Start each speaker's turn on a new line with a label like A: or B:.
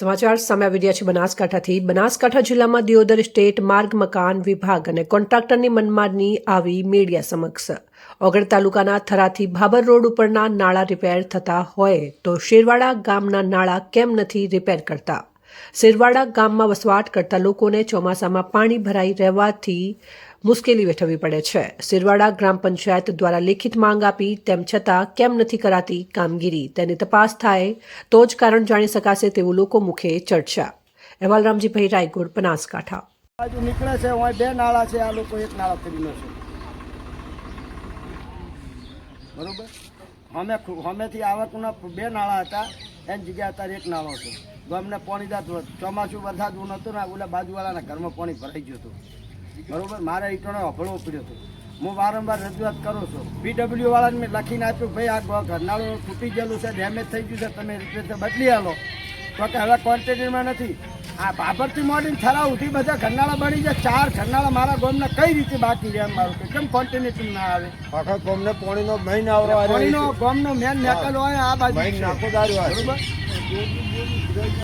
A: સમાચાર સામે આવી છે બનાસકાંઠાથી. બનાસકાંઠા જિલ્લામાં દિયોદર સ્ટેટ માર્ગ, મકાન વિભાગ અને કોન્ટ્રાક્ટરની મનમાની આવી મીડિયા સમક્ષ. ઓગળ તાલુકાના થરાથી ભાબર રોડ ઉપરના નાળા રિપેર થતા હોય તો શેરવાડા ગામના નાળા કેમ નથી રિપેર કરતા? શેરવાડા ગામમાં વસવાટ કરતા લોકોને ચોમાસામાં પાણી ભરાઈ રહેવાથી મુશ્કેલી વેઠવવી પડે છે. સિરવાડા ગ્રામ પંચાયત દ્વારા લેખિત માંગ આપી તેમ છતાં કેમ નથી કરાતી કામગીરી? તેની તપાસ થાય તો જ કારણ જાણી શકાશે તેવું લોકો મુખે ચર્ચા. અહેવાલ રામજીભાઈ રાયગોડ બનાસકાંઠા.
B: બાજુ નીકળે છે, અહીં બે નાળા છે, આ લોકો એક નાળા કરીને છે. બરોબર? અમે હમેથી આવકના બે નાળા હતા, એની જગ્યાએ અત્યારે એક નાળો છે. ગામને પાણી જતું હતું ચોમાસું વરસાદ હું નહોતું ને ઓલા બાજુવાળાના ઘરમાં પાણી ભરાઈ ગયું હતું. બરોબર? મારે ઈટોને અભળવો પડ્યો હતો. હું વારંવાર રજૂઆત કરું છું. પીડબ્લ્યુ વાળાને મેં લખીને આપ્યું ભાઈ આ ઘરનાળું તૂટી ગયેલું છે ડેમેજ થઈ ગયું છે તમે રિપેર બદલી આલો. તો કે હવે ક્વોન્ટિટીમાં નથી. આ બાબરથી મોડીને થરા ઉઠી બધા ઘરનાળા બની જાય ચાર ઘરનાળા મારા ગોમને કઈ રીતે બાકી રહે મારું? કેમ ક્વોન્ટિટી ના આવે?
C: આખા ગોમને પાણીનો મેઇન આવરો
B: પાણીનો ગોમનો મેન મેકલ હોય આ બાજુ
C: મહિન
B: છે.
C: નાખો દારૂ આ.
B: બરોબર?